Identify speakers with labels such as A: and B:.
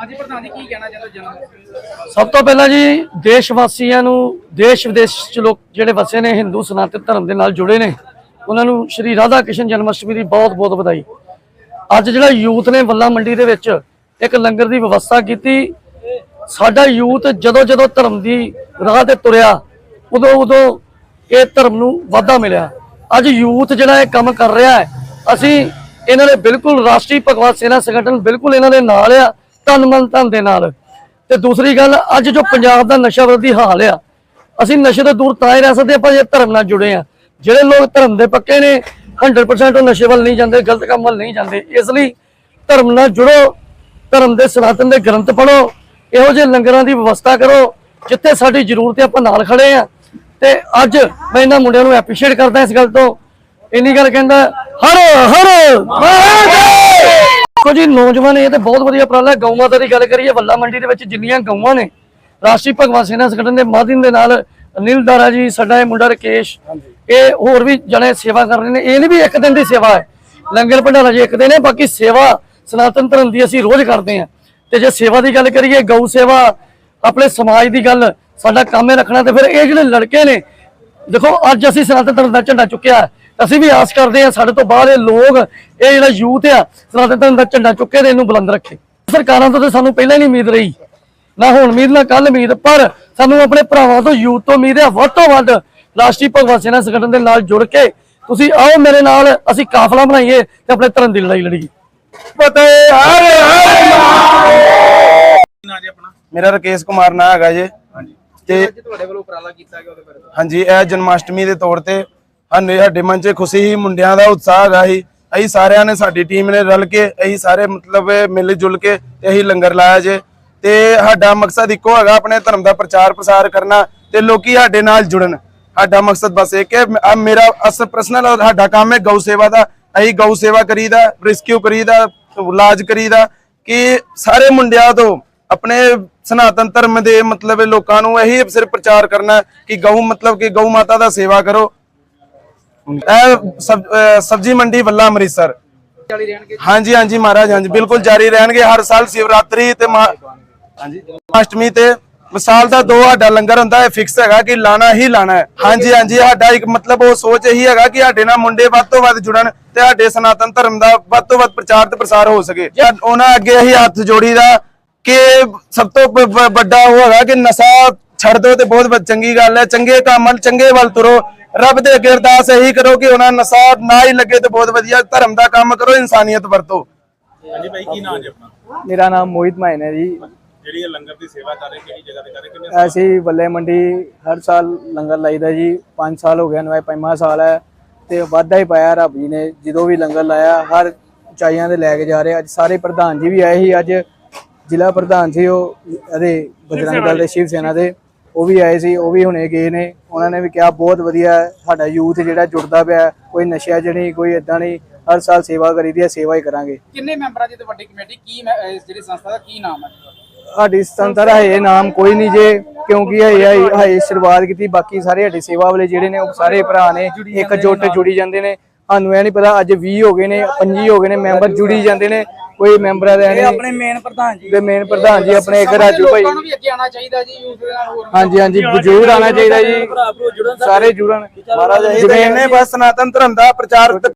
A: ਹਾਂਜੀ, ਪ੍ਰਧਾਨ ਜੀ, ਕੀ ਕਹਿਣਾ ਚਾਹੁੰਦੇ ਜਨਮ
B: ਸਭ ਤੋਂ ਪਹਿਲਾਂ ਜੀ ਦੇਸ਼ ਵਾਸੀਆਂ ਨੂੰ, ਦੇਸ਼ ਵਿਦੇਸ਼ ਚ ਲੋਕ ਜਿਹੜੇ ਵਸੇ ਨੇ, ਹਿੰਦੂ ਸਨਾਤਨ ਧਰਮ ਦੇ ਨਾਲ ਜੁੜੇ ਨੇ, ਉਹਨਾਂ ਨੂੰ ਸ਼੍ਰੀ ਰਾਧਾ ਕ੍ਰਿਸ਼ਨ ਜਨਮ ਅਸ਼ਟਮੀ ਦੀ ਬਹੁਤ ਬਹੁਤ ਵਧਾਈ। ਅੱਜ ਜਿਹੜਾ ਯੂਥ ਨੇ ਵੱਲਾ ਮੰਡੀ ਦੇ ਵਿੱਚ ਇੱਕ ਲੰਗਰ ਦੀ ਵਿਵਸਥਾ ਕੀਤੀ, ਸਾਡਾ ਯੂਥ ਜਦੋਂ ਜਦੋਂ ਧਰਮ ਦੀ ਰਾਹ ਤੇ ਤੁਰਿਆ, ਉਦੋਂ ਉਦੋਂ ਇਹ ਧਰਮ ਨੂੰ ਵਾਧਾ ਮਿਲਿਆ। ਅੱਜ ਯੂਥ ਜਿਹੜਾ ਇਹ ਕੰਮ ਕਰ ਰਿਹਾ ਹੈ, ਅਸੀਂ ਇਹਨਾਂ ਦੇ ਬਿਲਕੁਲ ਰਾਸ਼ਟਰੀ ਭਗਵਤ ਸੇਨਾ ਸੰਗਠਨ ਬਿਲਕੁਲ ਇਹਨਾਂ ਦੇ ਨਾਲ ਆ ਤਨ ਮਨ ਧਨ ਦੇ ਨਾਲ। ਤੇ ਦੂਸਰੀ ਗੱਲ, ਅੱਜ ਜੋ ਪੰਜਾਬ ਦਾ ਨਸ਼ਾ ਵਿਰੋਧੀ ਹਾਲ ਆ, ਅਸੀਂ ਨਸ਼ੇ ਤੋਂ ਦੂਰ ਤਾਂ ਹੀ ਰਹਿ ਸਕਦੇ ਆਪਾਂ ਜੇ ਧਰਮ ਨਾਲ ਜੁੜੇ ਆ ਜਿਹੜੇ ਲੋਕ ਧਰਮ ਦੇ ਪੱਕੇ ਨੇ 100% ਉਹ ਨਸ਼ੇ ਵੱਲ ਨਹੀਂ ਜਾਂਦੇ, ਗਲਤ ਕੰਮ ਵੱਲ ਨਹੀਂ ਜਾਂਦੇ। ਇਸ ਲਈ ਧਰਮ ਨਾਲ ਜੁੜੋ, ਧਰਮ ਦੇ ਸਨਾਤਨ ਦੇ ਗ੍ਰੰਥ ਪੜੋ ਇਹੋ ਜਿਹੇ ਲੰਗਰਾਂ ਦੀ ਵਿਵਸਥਾ ਕਰੋ, ਜਿੱਥੇ ਸਾਡੀ ਜ਼ਰੂਰਤ ਹੈ, ਆਪਾਂ ਨਾਲ ਖੜੇ ਆ ਤੇ ਅੱਜ ਮੈਂ ਇਹਨਾਂ ਮੁੰਡਿਆਂ ਨੂੰ ਐਪਰੀਸ਼ੀਏਟ ਕਰਦਾ ਇਸ ਗੱਲ ਤੋਂ। ਇੰਨੀ ਗੱਲ ਕਹਿੰਦਾ, ਹਰ ਹਰ ਮਹਾਦੇਵ ਦੇਖੋ ਜੀ ਨੌਜਵਾਨ ਇਹ ਤੇ ਬਹੁਤ ਵਧੀਆ ਉਪਰਾਲਾ ਗਊ ਮਾਤਾ ਦੀ ਗੱਲ ਕਰੀਏ ਵੱਲਾ ਮੰਡੀ ਦੇ ਵਿੱਚ ਜਿੰਨੀਆਂ ਗਊਆਂ ਨੇ ਰਾਸ਼ਟਰੀ ਭਗਵਤ ਸੇਨਾ ਸੰਗਠਨ ਦੇ ਮਾਧਿਅਮ ਦੇ ਨਾਲ ਅਨਿਲ ਦਾਰਾ ਜੀ ਸਾਡਾ ਇਹ ਮੁੰਡਾ ਰਕੇਸ਼ ਇਹ ਹੋਰ ਵੀ ਜਣੇ ਸੇਵਾ ਕਰ ਰਹੇ ਨੇ। ਇਹ ਨਹੀਂ ਵੀ ਇੱਕ ਦਿਨ ਦੀ ਸੇਵਾ ਹੈ। ਲੰਗਰ ਭੰਡਾਰਾ ਜੀ ਇੱਕ ਦਿਨ ਹੈ ਬਾਕੀ ਸੇਵਾ ਸਨਾਤਨ ਧਰਮ ਦੀ ਅਸੀਂ ਰੋਜ਼ ਕਰਦੇ ਹਾਂ। ਤੇ ਜੇ ਸੇਵਾ ਦੀ ਗੱਲ ਕਰੀਏ ਗਊ ਸੇਵਾ ਆਪਣੇ ਸਮਾਜ ਦੀ ਗੱਲ ਸਾਡਾ ਕੰਮ ਹੈ ਰੱਖਣਾ ਤੇ ਫਿਰ ਇਹ ਜਿਹੜੇ ਲੜਕੇ ਨੇ ਦੇਖੋ ਅੱਜ ਅਸੀਂ ਸਨਾਤਨ ਧਰਮ ਦਾ ਝੰਡਾ ਚੁੱਕਿਆ। ਅਸੀਂ ਵੀ ਆਸ ਕਰਦੇ ਹਾਂ ਸਾਡੇ ਤੋਂ ਬਾਹਰ ਇਹ ਲੋਕ ਇਹ ਜਿਹੜਾ ਯੂਥ ਆ ਸਨਾਤਨ ਧਰਮ ਦਾ ਝੰਡਾ ਚੁੱਕੇ ਤੇ ਇਹਨੂੰ ਬੁਲੰਦ ਰੱਖੇ। ਸਰਕਾਰਾਂ ਤੋਂ ਤਾਂ ਸਾਨੂੰ ਪਹਿਲਾਂ ਹੀ ਨਹੀਂ ਉਮੀਦ ਰਹੀ। ਨਾ ਹੁਣ ਉਮੀਦ ਨਾ ਕੱਲ ਉਮੀਦ ਪਰ ਸਾਨੂੰ ਆਪਣੇ ਭਰਾਵਾਂ ਤੋਂ ਯੂਥ ਤੋਂ ਉਮੀਦ ਹੈ ਵੱਧ ਤੋਂ ਵੱਧ ਰਾਸ਼ਟਰੀ ਭਗਵਤ ਸੇਨਾ ਸੰਗਠਨ ਦੇ ਨਾਲ ਜੁੜ ਕੇ ਤੁਸੀਂ ਆਓ ਮੇਰੇ ਨਾਲ ਅਸੀਂ ਕਾਫਲਾ ਬਣਾਈਏ ਤੇ ਆਪਣੇ ਧਰਮ ਦੀ ਲੜਾਈ ਲੜੀਏ।
C: ਫਤਿਹ ਹਰ ਹਰ ਮੇਰਾ ਰਕੇਸ਼ ਕੁਮਾਰ ਨਾਂ ਹੈਗਾ ਜੀ।
A: ਹਾਂਜੀ।
C: ਤੇ
A: ਅੱਜ ਤੁਹਾਡੇ ਵੱਲੋਂ ਉਪਰਾਲਾ ਕੀਤਾ ਗਿਆ ਉਹਦੇ ਬਾਰੇ।
C: ਹਾਂਜੀ ਇਹ ਜਨਮਾਸ਼ਟਮੀ ਦੇ ਤੌਰ ਤੇ ਸਾਨੂੰ ਸਾਡੇ ਮਨ 'ਚ ਖੁਸ਼ੀ ਹੀ ਮੁੰਡਿਆਂ ਦਾ ਉਤਸ਼ਾਹ ਹੈਗਾ ਸੀ। ਅਸੀਂ ਸਾਰਿਆਂ ਨੇ ਸਾਡੀ ਟੀਮ ਨੇ ਰਲ ਕੇ ਅਸੀਂ ਸਾਰੇ ਮਤਲਬ ਮਿਲ ਜੁਲ ਕੇ ਤੇ ਅਸੀਂ ਲੰਗਰ ਲਾਇਆ ਜੇ। ਤੇ ਸਾਡਾ ਮਕਸਦ ਇੱਕੋ ਹੈਗਾ ਆਪਣੇ ਧਰਮ ਦਾ ਪ੍ਰਚਾਰ ਪ੍ਰਸਾਰ ਕਰਨਾ ਤੇ ਲੋਕੀ ਸਾਡੇ ਨਾਲ ਜੁੜਨ। ਸਾਡਾ ਮਕਸਦ ਬਸ ਇਹ ਕਿ ਮੇਰਾ ਅਸਲ ਪਰਸਨਲ ਸਾਡਾ ਕੰਮ ਹੈ ਗਊ ਸੇਵਾ ਦਾ। ਅਸੀਂ ਗਊ ਸੇਵਾ ਕਰੀਦਾ ਰੈਸਕਿਊ ਕਰੀਦਾ, ਇਲਾਜ ਕਰੀਦਾ ਕਿ ਸਾਰੇ ਮੁੰਡਿਆਂ ਤੋਂ ਆਪਣੇ ਸਨਾਤਨ ਧਰਮ ਦੇ ਮਤਲਬ ਲੋਕਾਂ ਨੂੰ ਇਹੀ ਸਿਰ ਪ੍ਰਚਾਰ ਕਰਨਾ ਕਿ ਗਊ ਮਤਲਬ ਕਿ ਗਊ ਮਾਤਾ ਦਾ ਸੇਵਾ ਕਰੋ। ਇਹ ਸਬਜ਼ੀ ਮੰਡੀ ਵੱਲਾ ਅੰਮ੍ਰਿਤਸਰ। ਹਾਂਜੀ ਹਾਂਜੀ ਮਹਾਰਾਜ ਹਾਂਜੀ ਬਿਲਕੁਲ ਜਾਰੀ ਰਹਿਣਗੇ। ਹਰ ਸਾਲ ਸ਼ਿਵਰਾਤਰੀ ਤੇ ਹਾਂਜੀ ਅਸ਼ਟਮੀ ਤੇ ਸਾਲ ਦਾ ਦੋ ਸਾਡਾ ਲੰਗਰ ਹੁੰਦਾ ਹੈ ਫਿਕਸ ਹੈਗਾ ਕਿ ਲਾਣਾ ਹੀ ਲਾਣਾ ਹੈ। ਹਾਂਜੀ ਹਾਂਜੀ ਸਾਡਾ ਇੱਕ ਮਤਲਬ ਉਹ ਸੋਚ ਇਹੀ ਹੈਗਾ ਕਿ ਸਾਡੇ ਨਾਲ ਮੁੰਡੇ ਵੱਧ ਤੋਂ ਵੱਧ ਜੁੜਨ ਤੇ ਸਾਡੇ ਸਨਾਤਨ ਧਰਮ ਦਾ ਵੱਧ ਤੋਂ ਵੱਧ ਪ੍ਰਚਾਰ ਤੇ ਪ੍ਰਸਾਰ ਹੋ ਸਕੇ। ਉਹਨਾਂ ਅੱਗੇ ਇਹੀ ਹੱਥ ਜੋੜੀਦਾ ਕਿ ਸਭ ਤੋਂ ਵੱਡਾ ਉਹ ਹੈਗਾ ਕਿ ਨਸ਼ਾ ਛੱਡ ਦਿਓ ਤੇ ਬਹੁਤ ਚੰਗੀ ਗੱਲ ਹੈ। ਚੰਗੇ ਕੰਮ ਵੱਲ ਚੰਗੇ ਵੱਲ ਤੁਰੋ। ਰੱਬ ਦੇ ਅੱਗੇ ਅਰਦਾਸ ਇਹੀ ਕਰੋ ਕਿ ਉਹਨਾਂ ਨਸ਼ਾ ਨਾ ਹੀ ਲੱਗੇ ਤੇ ਬਹੁਤ ਵਧੀਆ ਧਰਮ ਦਾ ਕੰਮ ਕਰੋ ਇਨਸਾਨੀਅਤ ਵਰਤੋ।
D: ਹਾਂਜੀ ਭਾਈ ਕੀ ਨਾਮ ਜੀ ਆਪਣਾ?
E: ਮੇਰਾ ਨਾਮ ਮੋਹਿਤ ਮਾਇਨ ਹੈ ਜੀ।
D: ਜਿਹੜੀ ਇਹ ਲੰਗਰ ਦੀ ਸੇਵਾ ਕਰ ਰਹੇ ਕਿਹੜੀ ਜਗ੍ਹਾ ਤੇ ਕਰ ਰਹੇ ਕਿੰਨੇ
E: ਅਸੀਂ ਬੱਲੇ ਮੰਡੀ ਹਰ ਸਾਲ ਲੰਗਰ ਲਾਈਦਾ ਜੀ। 5 ਸਾਲ ਹੋ ਗਏ ਨੂੰ ਇਹ ਪੰਜਵਾਂ ਸਾਲ ਹੈ। ਤੇ ਵਾਧਾ ਹੀ ਪਾਇਆ ਰੱਬ ਜੀ ਨੇ। ਜਦੋਂ ਵੀ ਲੰਗਰ ਲਾਇਆ ਹਰ ਉਚਾਈਆਂ ਤੇ ਲੈ ਕੇ ਜਾ ਰਹੇ। ਅੱਜ ਸਾਰੇ ਪ੍ਰਧਾਨ ਜੀ ਵੀ ਆਏ ਸੀ। ਅੱਜ ਜ਼ਿਲ੍ਹਾ ਪ੍ਰਧਾਨ ਸੀ ਉਹ ਇਹਦੇ ਬਜਰੰਗ ਦਲ ਦੇ ਸ਼ਿਵ ਸੈਨਾ ਦੇ। ਉਹ ਵੀ ਆਏ ਸੀ ਉਹ ਵੀ ਹੁਣੇ ਗਏ ਨੇ। ਉਹਨਾਂ ਨੇ ਵੀ ਕਿਹਾ ਬਹੁਤ ਵਧੀਆ ਹੈ, ਸਾਡਾ ਯੂਥ ਜਿਹੜਾ ਜੁੜਦਾ ਪਿਆ ਹੈ, ਕੋਈ ਨਸ਼ਿਆਂ ਨਹੀਂ ਕੋਈ ਇਦਾਂ ਨਹੀਂ ਹਰ ਸਾਲ ਸੇਵਾ ਕਰੀਦੀ ਹੈ ਸੇਵਾ ਹੀ ਕਰਾਂਗੇ।
A: ਕਿੰਨੇ ਮੈਂਬਰਾਂ ਦੀ ਤੁਹਾਡੀ ਕਮੇਟੀ ਕੀ ਜਿਹੜੀ ਸੰਸਥਾ ਦਾ ਕੀ ਨਾਮ ਹੈ?
E: ਸਾਡੀ ਸੰਸਥਾ ਦਾ ਹਜੇ ਨਾਮ ਕੋਈ ਨਹੀਂ ਜੇ ਕਿਉਂਕਿ ਹਜੇ- ਹਜੇ ਸ਼ੁਰੂਆਤ ਕੀਤੀ ਬਾਕੀ ਸਾਰੇ ਸਾਡੀ ਸੇਵਾ ਵਾਲੇ ਜਿਹੜੇ ਨੇ ਉਹ ਸਾਰੇ ਭਰਾ ਨੇ ਇੱਕ ਜੁੱਟ ਜੁੜੀ ਜਾਂਦੇ ਨੇ। ਸਾਨੂੰ ਇਹ ਨਹੀਂ ਪਤਾ ਅੱਜ 20 ਹੋ ਗਏ ਨੇ 25 ਹੋ ਗਏ ਨੇ ਮੈਂਬਰ ਜੁੜੀ ਜਾਂਦੇ ਨੇ। ਕੋਈ ਮੈਂਬਰਾਂ ਦਾ ਨਹੀਂ ਆਪਣੇ ਮੇਨ ਪ੍ਰਧਾਨ ਜੀ। ਦੇ ਮੇਨ ਪ੍ਰਧਾਨ ਜੀ ਆਪਣੇ ਇੱਕ ਰਾਜੂ ਭਾਈ।
A: ਲੋਕਾਂ ਨੂੰ ਵੀ ਅੱਗੇ ਆਉਣਾ ਚਾਹੀਦਾ ਜੀ ਯੂਥ ਦੇ ਨਾਲ ਹੋਰ
E: ਹਾਂਜੀ ਹਾਂਜੀ ਜ਼ਰੂਰ ਆਉਣਾ ਚਾਹੀਦਾ ਜੀ। ਸਾਰੇ ਜੁੜਨ।
C: ਮਹਾਰਾਜ ਇਹੀ ਤਾਂ ਕਹਿੰਦੇ ਬਸ ਸਨਾਤਨ ਧਰਮ ਦਾ ਪ੍ਰਚਾਰ ਤੇ